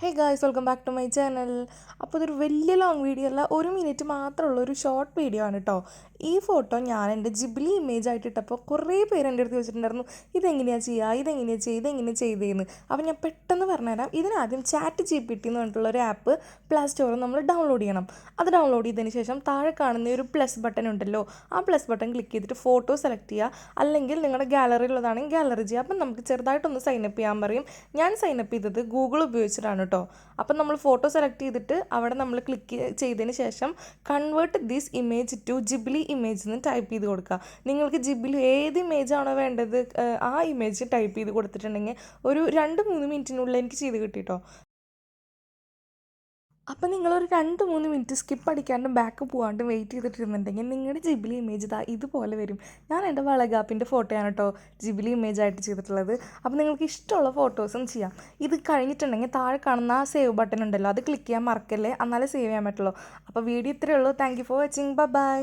Hey guys welcome back to my channel അപ്പോൾ ഇതൊരു വലിയ ലോങ് വീഡിയോ അല്ല ഒരു മിനിറ്റ് മാത്രമുള്ള ഒരു ഷോർട്ട് വീഡിയോ ആണ് കേട്ടോ ഈ ഫോട്ടോ ഞാൻ എന്റെ ജിബിലി ഇമേജ് ആയിട്ട് ഇട്ടപ്പോൾ കുറേ പേര് എന്റെ അടുത്ത് ചോദിച്ചിട്ടുണ്ടായിരുന്നു ഇതെങ്ങനെയാണ് ചെയ്യുക ഇതെങ്ങനെയാണ് ചെയ്യുക ഇതെങ്ങനെ ചെയ്തതെന്ന് അപ്പോൾ ഞാൻ പെട്ടെന്ന് പറഞ്ഞുതരാം. ഇതിനാദ്യം ചാറ്റ് ജി പി ടി എന്ന് പറഞ്ഞിട്ടുള്ള ഒരു ആപ്പ് പ്ലേ സ്റ്റോറിൽ നമ്മൾ ഡൗൺലോഡ് ചെയ്യണം. അത് ഡൗൺലോഡ് ചെയ്തതിന് ശേഷം താഴെ കാണുന്ന ഒരു പ്ലസ് ബട്ടൺ ഉണ്ടല്ലോ ആ പ്ലസ് ബട്ടൺ ക്ലിക്ക് ചെയ്തിട്ട് ഫോട്ടോ സെലക്ട് ചെയ്യുക അല്ലെങ്കിൽ നിങ്ങളുടെ ഗാലറിയിലുള്ളതാണെങ്കിൽ ഗാലറി ചെയ്യുക അപ്പം നമുക്ക് ചെറുതായിട്ടൊന്ന് സൈനപ്പ് ചെയ്യാൻ പറയും. ഞാൻ സൈനപ്പ് ചെയ്തത് ഗൂഗിൾ ഉപയോഗിച്ചിട്ടാണ് കേട്ടോ. അപ്പം നമ്മൾ ഫോട്ടോ സെലക്ട് ചെയ്തിട്ട് അവിടെ നമ്മൾ ക്ലിക്ക് ചെയ്തതിന് ശേഷം convert this image to Ghibli image എന്ന് ടൈപ്പ് ചെയ്ത് കൊടുക്കുക നിങ്ങൾക്ക് ജിബിലി ഏത് ഇമേജ് ആണോ വേണ്ടത് ആ ഇമേജ് ടൈപ്പ് ചെയ്ത് കൊടുത്തിട്ടുണ്ടെങ്കിൽ ഒരു രണ്ട് മൂന്ന് മിനിറ്റിനുള്ളിൽ എനിക്ക് ചെയ്ത് കിട്ടിട്ടോ അപ്പം നിങ്ങളൊരു രണ്ട് മൂന്ന് മിനിറ്റ് സ്കിപ്പ് അടിക്കാണ്ടും ബാക്ക് പോകാണ്ടും വെയിറ്റ് ചെയ്തിട്ടിരുന്നുണ്ടെങ്കിൽ നിങ്ങളുടെ ജിബിലി ഇമേജ് ഇതാ ഇതുപോലെ വരും. ഞാൻ എന്റെ വളകാപ്പിന്റെ ഫോട്ടോയാണ് കേട്ടോ ജിബിലി ഇമേജ് ആയിട്ട് ചെയ്തിട്ടുള്ളത്. അപ്പോൾ നിങ്ങൾക്ക് ഇഷ്ടമുള്ള ഫോട്ടോസും ചെയ്യാം. ഇത് കഴിഞ്ഞിട്ടുണ്ടെങ്കിൽ താഴെ കാണുന്ന ആ സേവ് ബട്ടൺ ഉണ്ടല്ലോ അത് ക്ലിക്ക് ചെയ്യാൻ മറക്കല്ലേ? എന്നാലേ സേവ് ചെയ്യാൻ പറ്റുള്ളൂ. അപ്പോൾ വീഡിയോ ഇത്രയേ ഉള്ളൂ. Thank you for watching bye